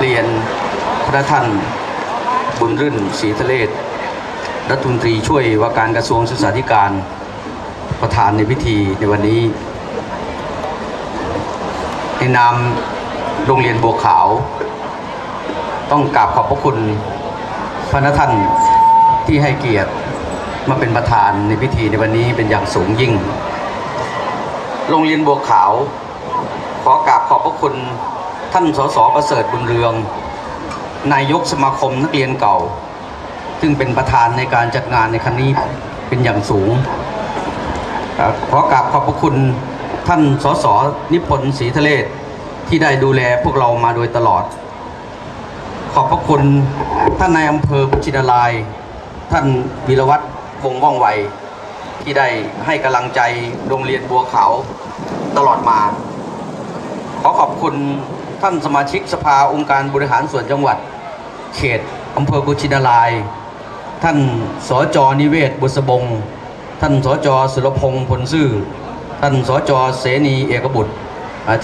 เรียนพระท่านบุญรื่นศรีทะเลศรัฐมนตรีช่วยว่าการกระทรวงศึกษาธิการประธานในพิธีในวันนี้ในนามโรงเรียนบัวขาว ต้องกราบขอบพระคุณพระนท่านที่ให้เกียรติมาเป็นประธานในพิธีในวันนี้เป็นอย่างสูงยิ่ง โรงเรียนบัวขาว ขอกราบขอบพระคุณ ท่านสสประเสริฐบุญเรือง นายกสมาคมนักเรียนเก่า ซึ่งเป็นประธานในการจัดงานในครั้งนี้เป็นอย่างสูง ขอกราบขอบพระคุณท่านสสนิพนธ์ศรีทะเลศที่ได้ดูแลพวกเรามาโดยตลอด ขอบพระคุณท่านนายอำเภอบุชินาราย ท่านวีรวัตรวงศ์ว่องไวที่ได้ให้กำลังใจโรงเรียนบัวขาวตลอดมา ขอขอบคุณ ท่านสมาชิกสภาองค์การบริหารส่วนจังหวัด เขตอำเภอกุชินาราย ท่านสจนิเวศบุษบง ท่านสจสุรพงษ์ผลซื่อ ท่านสจเสนีเอกบุตร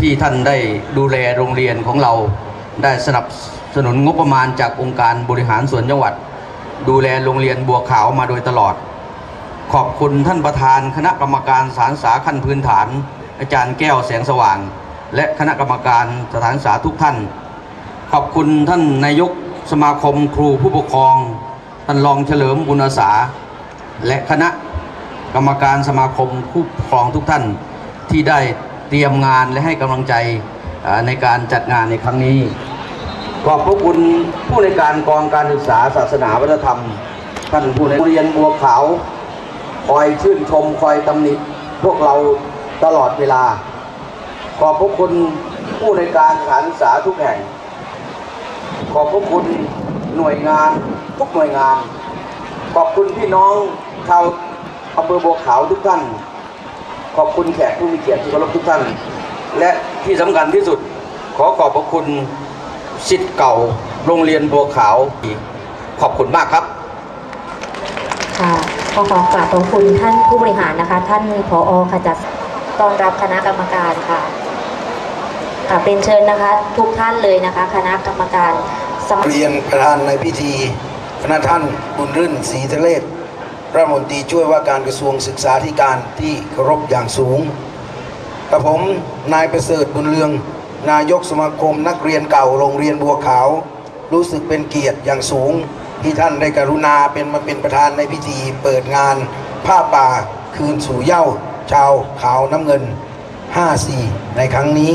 ที่ท่านได้ดูแลโรงเรียนของเรา ได้สนับสนุนงบประมาณจากองค์การบริหารส่วนจังหวัด ดูแลโรงเรียนบัวขาวมาโดยตลอด ขอบคุณท่านประธานคณะกรรมการสารสาขั้นพื้นฐาน อาจารย์แก้วแสงสว่าง และคณะกรรมการสถานศึกษาทุกท่าน ขอบคุณท่านนายกสมาคมครูผู้ปกครอง ท่านรองเฉลิมบุญอาสา และคณะกรรมการสมาคมผู้ปกครองทุกท่านที่ได้เตรียมงานและให้กำลังใจในการจัดงานในครั้งนี้ ขอบพระคุณผู้ในการกองการศึกษาศาสนาวัฒนธรรม ท่านผู้ในเรียนบัวขาว คอยชื่นชมคอยตำหนิพวกเราตลอดเวลา ขอบพระคุณผู้ในการสถานศึกษาทุกแห่ง ขอบพระคุณหน่วยงานทุกหน่วยงาน ขอบคุณพี่น้องชาวอำเภอบัวขาวทุกท่าน ขอบคุณแขกผู้มีเกียรติที่เคารพทุกท่าน และที่สำคัญที่สุด ขอขอบพระคุณสิทธิ์เก่าโรงเรียนบัวขาว ขอบคุณมากครับค่ะขอขอกราบขอบคุณท่านผู้บริหารนะคะ ท่านผอค่ะจัดต้อนรับคณะกรรมการค่ะ ค่ะเป็นเชิญนะคะ ทุกท่านเลยนะคะ คณะกรรมการสมาเรียนประธานในพิธีคณะท่านบุญรื่นศรีทะเลศรัฐมนตรีช่วยว่าการกระทรวงศึกษาธิการที่เคารพอย่างสูงกับผมนายประเสริฐบุญเรือง นายกสมาคมนักเรียนเก่าโรงเรียนบัวขาว รู้สึกเป็นเกียรติอย่างสูง ที่ท่านได้กรุณาเป็นมาเป็นประธานในพิธีเปิดงาน ผ้าป่าคืนสู่เหย้าชาวขาวน้ำเงิน 54 ในครั้งนี้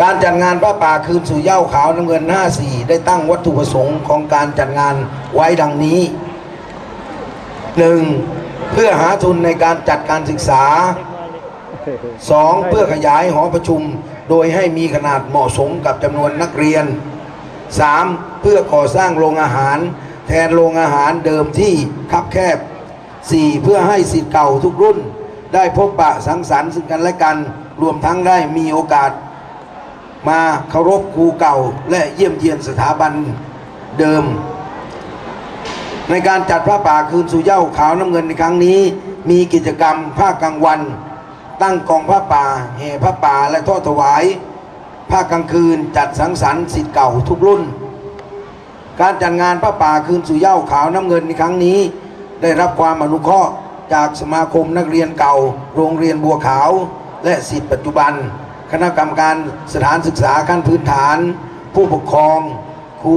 การจัดงานพระป่าคืนสู่เย้าขาวน้ำเงิน 54 ได้ตั้งวัตถุประสงค์ของการจัดงานไว้ดังนี้ 1. เพื่อหาทุนในการจัดการศึกษา 2. เพื่อขยายหอประชุม โดยให้มีขนาดเหมาะสมกับจำนวนนักเรียน 3. เพื่อก่อสร้างโรงอาหาร แทนโรงอาหารเดิมที่คับแคบ 4. เพื่อให้สิทธิ์เก่าทุกรุ่น ได้พบปะสังสรรค์ซึ่งกันและกัน รวมทั้งได้มีโอกาส มาเคารพครูเก่าและเยี่ยมเยียนสถาบันเดิม ในการจัดพระป่าคืนสู่เย้าขาวน้ำเงินในครั้งนี้ มีกิจกรรมภาคกลางวัน ตั้งกองพระป่าแห่พระป่าและทอดถวาย ภาคกลางคืนจัดสังสรรค์สิทธิ์เก่าทุกรุ่น การจัดงานพระป่าคืนสู่เย้าขาวน้ำเงินในครั้งนี้ ได้รับความอนุเคราะห์จากสมาคมนักเรียนเก่า โรงเรียนบัวขาว และสิทธิปัจจุบัน คณะกรรมการสถานศึกษาขั้นพื้นฐาน ผู้ปกครอง ครู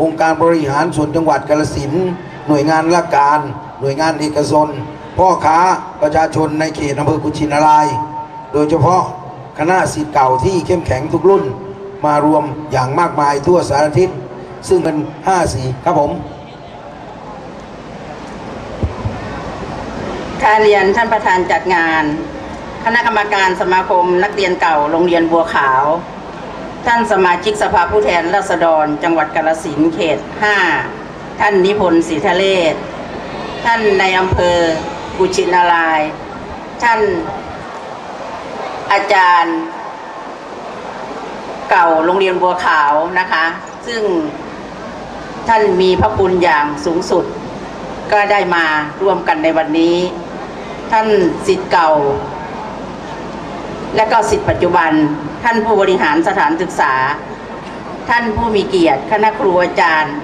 องค์การบริหารส่วนจังหวัดกาฬสินหน่วยงานราชการ หน่วยงานเอกชนพ่อค้าประชาชนในเขตอำเภอกุชินาราย โดยเฉพาะคณะสิทธิ์เก่าที่เข้มแข็งทุกรุ่น มารวมอย่างมากมายทั่วสารทิศซึ่งเป็น 5 สีครับผมการเรียนท่านประธานจัดงาน คณะกรรมการสมาคมนักเรียนเก่าโรงเรียนบัวขาว ท่านสมาชิกสภาผู้แทนราษฎร จังหวัดกาฬสินเขต 5 ท่านนิพนธ์ศรีทะเลศท่านในอำเภอกุชินาราย ท่านอาจารย์เก่าโรงเรียนบัวขาวนะคะ ซึ่งท่านมีพระคุณอย่างสูงสุด ก็ได้มาร่วมกันในวันนี้ ท่านสิทธิ์เก่า และก็สิทธิ์ปัจจุบัน ท่านผู้บริหารสถานศึกษา ท่านผู้มีเกียรติคณะครูอาจารย์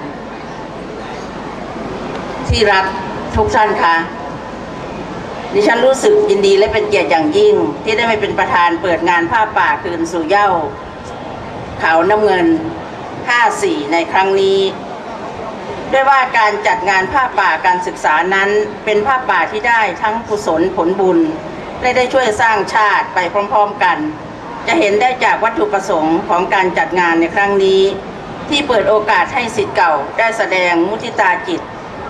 ที่รักทุกท่านคะดิฉันรู้สึกยินดีและเป็นเกียรติอย่างยิ่ง ที่ได้มาเป็นประธานเปิดงานผ้าป่าคืนสู่เย้า เขาน้ำเงิน 54 ในครั้งนี้ด้วยว่าการจัดงานผ้าป่าการศึกษานั้นเป็นผ้าป่าที่ได้ทั้งกุศลผลบุญ และได้ช่วยสร้างชาติไปพร้อมๆกัน จะเห็นได้จากวัตถุประสงค์ของการจัดงานในครั้งนี้ ที่เปิดโอกาสให้สิทธิ์เก่าได้แสดงมุทิตาจิต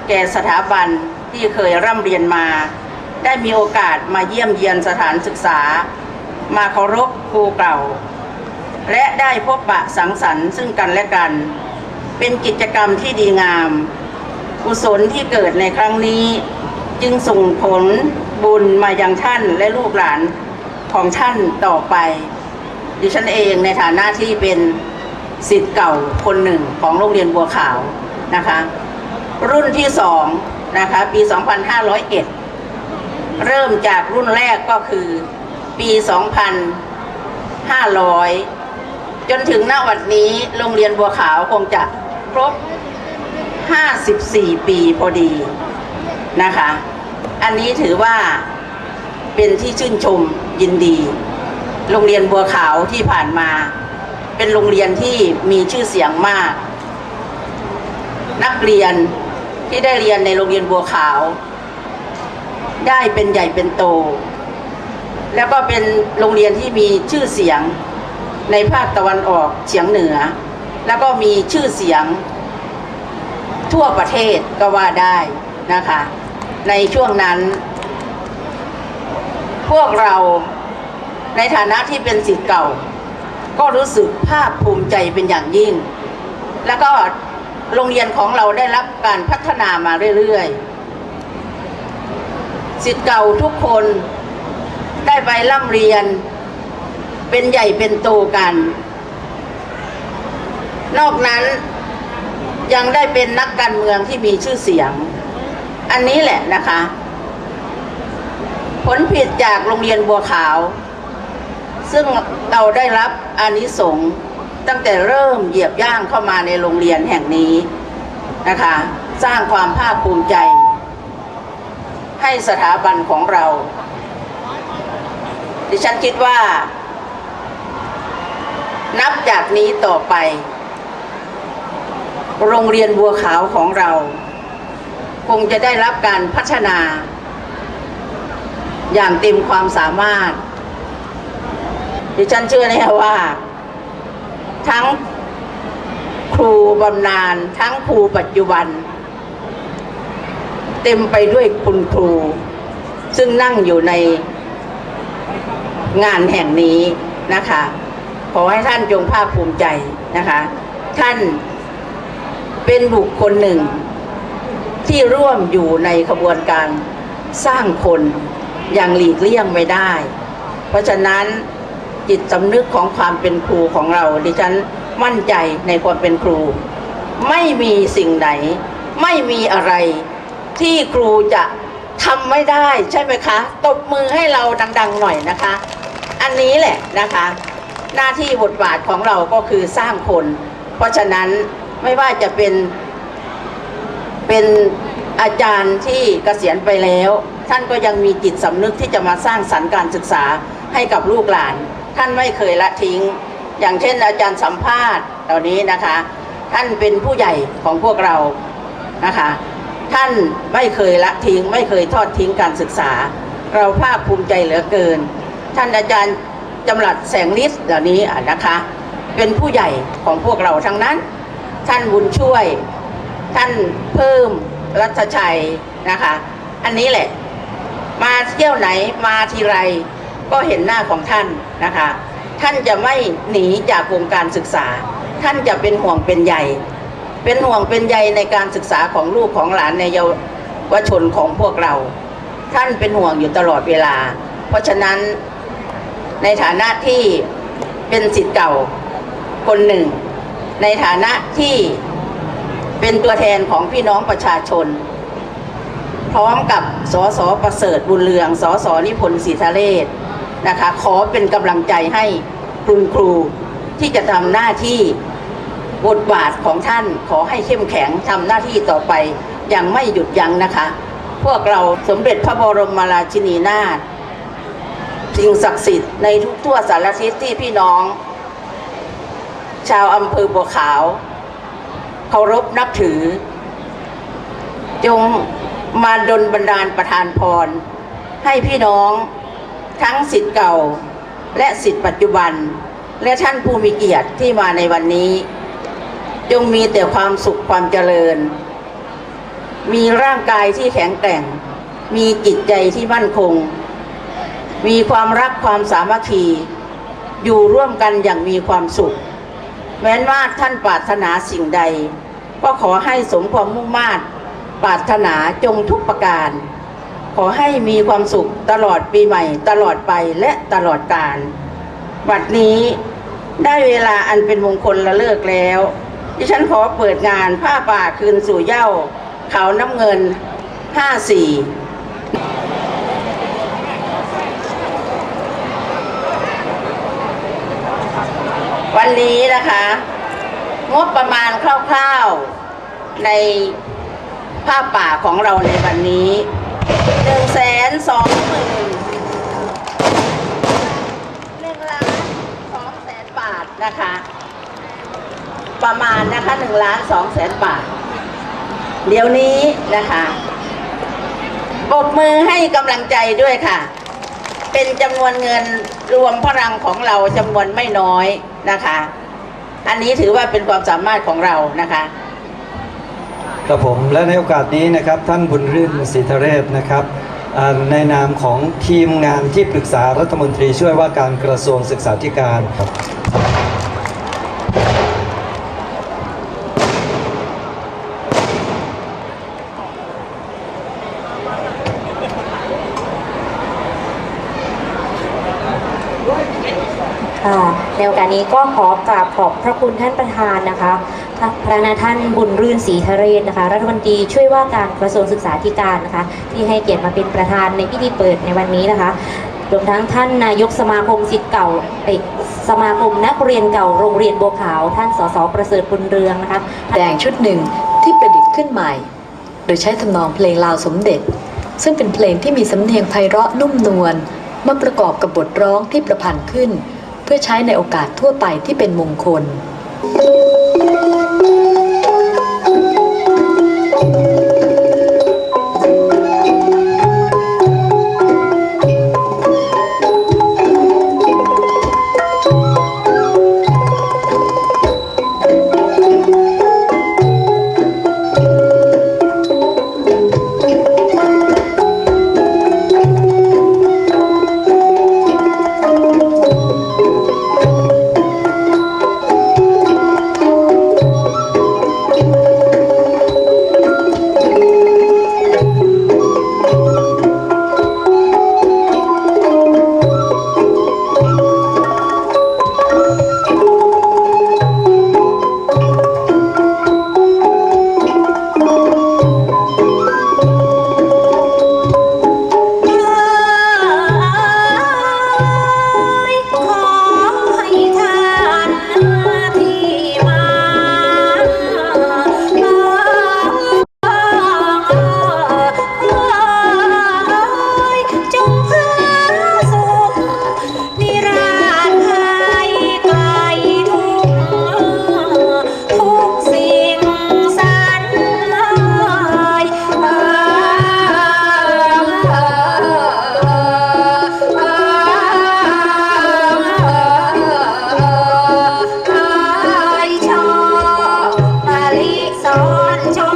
แก่สถาบันที่เคยร่ำเรียนมา ได้มีโอกาสมาเยี่ยมเยียนสถานศึกษา มาเคารพครูเก่า และได้พบปะสังสรรค์ซึ่งกันและกัน เป็นกิจกรรมที่ดีงามกุศลที่เกิดในครั้งนี้จึงส่งผล บุญมายังท่านและลูกหลานของท่านต่อไป ดิฉันเองในฐานะที่เป็นสิทธิ์เก่าคนหนึ่งของโรงเรียนบัวขาวนะคะ รุ่นที่สองนะคะปี 2501 เริ่มจากรุ่นแรกก็คือปี 2500 จนถึงณวันนี้โรงเรียนบัวขาวคงจะครบ 54 ปีพอดีนะคะ อันนี้ถือว่าเป็นที่ชื่นชมยินดี โรงเรียนบัวขาวที่ผ่านมา เป็นโรงเรียนที่มีชื่อเสียงมาก นักเรียนที่ได้เรียนในโรงเรียนบัวขาว ได้เป็นใหญ่เป็นโต แล้วก็เป็นโรงเรียนที่มีชื่อเสียงในภาคตะวันออกเฉียงเหนือ แล้วก็มีชื่อเสียงทั่วประเทศก็ว่าได้นะคะ ในช่วงนั้น พวกเราในฐานะที่เป็นสิทธิ์เก่า ก็รู้สึกภาคภูมิใจเป็นอย่างยิ่ง แล้วก็โรงเรียนของเราได้รับการพัฒนามาเรื่อยๆสิทธิ์เก่าทุกคนได้ไปร่ำเรียน เป็นใหญ่เป็นโตกัน นอกนั้นยังได้เป็นนักการเมืองที่มีชื่อเสียง อันนี้แหละนะคะ ผลผิดจากโรงเรียนบัวขาว ซึ่งเราได้รับอานิสงส์ตั้งแต่เริ่มเหยียบย่างเข้ามาในโรงเรียนแห่งนี้นะคะ สร้างความภาคภูมิใจ ให้สถาบันของเรา ดิฉันคิดว่า นับจากนี้ต่อไป โรงเรียนบัวขาวของเรา คงจะได้รับการพัฒนา อย่างเต็มความสามารถ ดิฉันเชื่อแน่ว่า ทั้งครูบำนาญทั้งครูปัจจุบัน เต็มไปด้วยคุณครู ซึ่งนั่งอยู่ในงานแห่งนี้นะคะ ขอให้ท่านจงภาคภูมิใจนะคะ ท่านเป็นบุคคลหนึ่ง ที่ร่วมอยู่ในขบวนการสร้างคนอย่างหลีกเลี่ยงไม่ได้ เพราะฉะนั้นจิตสำนึกของความเป็นครูของเรา ดิฉันมั่นใจในความเป็นครู ไม่มีสิ่งไหน ไม่มีอะไรที่ครูจะทำไม่ได้ใช่ไหมคะ ตบมือให้เราดัง ๆ หน่อยนะคะ อันนี้แหละนะคะ หน้าที่บทบาทของเราก็คือสร้างคน เพราะฉะนั้นไม่ว่าจะเป็น เป็นอาจารย์ที่เกษียณไปแล้ว ท่านก็ยังมีจิตสำนึกที่จะมาสร้างสรรค์การศึกษาให้กับลูกหลาน ท่านไม่เคยละทิ้ง อย่างเช่น อาจารย์สัมภาษณ์ตอนนี้นะคะ ท่านเป็นผู้ใหญ่ของพวกเรานะคะ ท่านไม่เคยละทิ้ง ไม่เคยทอดทิ้งการศึกษา เราภาคภูมิใจเหลือเกิน ท่านอาจารย์จำหลัดแสงฤทธิ์เหล่านี้นะคะ เป็นผู้ใหญ่ของพวกเราทั้งนั้น ท่านบุญช่วย ท่านเพิ่มรัชชัยนะคะ อันนี้แหละ มาเที่ยวไหนมาทีไรก็เห็นหน้าของท่านนะคะ ท่านจะไม่หนีจากวงการศึกษา ท่านจะเป็นห่วงเป็นใยเป็นห่วงเป็นใยในการศึกษาของลูกของหลานในเยาวชนของพวกเรา ท่านเป็นห่วงอยู่ตลอดเวลา เพราะฉะนั้นในฐานะที่เป็นสิทธิ์เก่าคนหนึ่ง ในฐานะที่ เป็นตัวแทนของพี่น้องประชาชน พร้อมกับสสประเสริฐบุญเรืองสสนิพนธ์ศรีทะเลศนะคะ ขอเป็นกำลังใจให้คุณครูที่จะทำหน้าที่บทบาทของท่านขอให้เข้มแข็งทำหน้าที่ต่อไปอย่างไม่หยุดยั้งนะคะ พวกเราสมเด็จพระบรมราชินีนาถสิ่งศักดิ์สิทธิ์ในทุกทั่วสารทิศที่พี่น้อง ชาวอำเภอบัวขาว เคารพนับถือ จงมาดลบันดาลประทานพร ให้พี่น้องทั้งสิทธิ์เก่าและสิทธิ์ปัจจุบัน และท่านผู้มีเกียรติที่มาในวันนี้ จงมีแต่ความสุขความเจริญ มีร่างกายที่แข็งแกร่ง มีจิตใจที่มั่นคง มีความรักความสามัคคี อยู่ร่วมกันอย่างมีความสุข แม้นว่าท่านปรารถนาสิ่งใด ก็ขอให้สมความมุ่งมา่ปรารถนาจงทุกประการ ขอให้มีความสุขตลอดปีใหม่ ตลอดไปและตลอดกาลบัดนี้ได้เวลาอันเป็นมงคลละเลิกแล้ว ดิฉันขอเปิดงานผ้าป่าคืนสู่เย้า เขาน้ำเงิน 54 วันนี้นะคะ งบประมาณคร่าวๆในผ้าป่าของเราในวันนี้หนึ่งแสนสองหมื่นหนึ่งล้านสองแสนบาทนะคะ ประมาณนะคะหนึ่งล้านสองแสนบาท เดี๋ยวนี้นะคะปรบมือให้กำลังใจด้วยค่ะ เป็นจำนวนเงินรวมพลังของเราจำนวนไม่น้อยนะคะ อันนี้ถือว่าเป็นความสามารถของเรานะคะครับผมและในโอกาสนี้นะครับท่านบุญรื่นศรีทเรศนะครับอ่าในนามของทีมงานที่ปรึกษารัฐมนตรีช่วยว่าการกระทรวงศึกษาธิการครับ ค่ะ ในโอกาสนี้ก็ขอกราบขอบพระคุณท่านประธานนะคะ พระนาท่านบุญรื่นศรีทะเรศนะคะ รัฐมนตรีช่วยว่าการกระทรวงศึกษาธิการนะคะ ที่ให้เกียรติมาเป็นประธานในพิธีเปิดในวันนี้นะคะรวมทั้งท่านนายกสมาคมศิษย์เก่าสมาคมนักเรียนเก่าโรงเรียนบัวขาว ท่านสสประเสริฐบุญเรืองนะคะแดงชุดหนึ่งที่ประดิษฐ์ขึ้นใหม่ โดยใช้ทำนองเพลงลาวสมเด็จ ซึ่งเป็นเพลงที่มีสำเนียงไพเราะนุ่มนวลมาประกอบกับบทร้องที่ประพันธ์ขึ้น เพื่อใช้ในโอกาสทั่วไปที่เป็นมงคล পৌঁছাও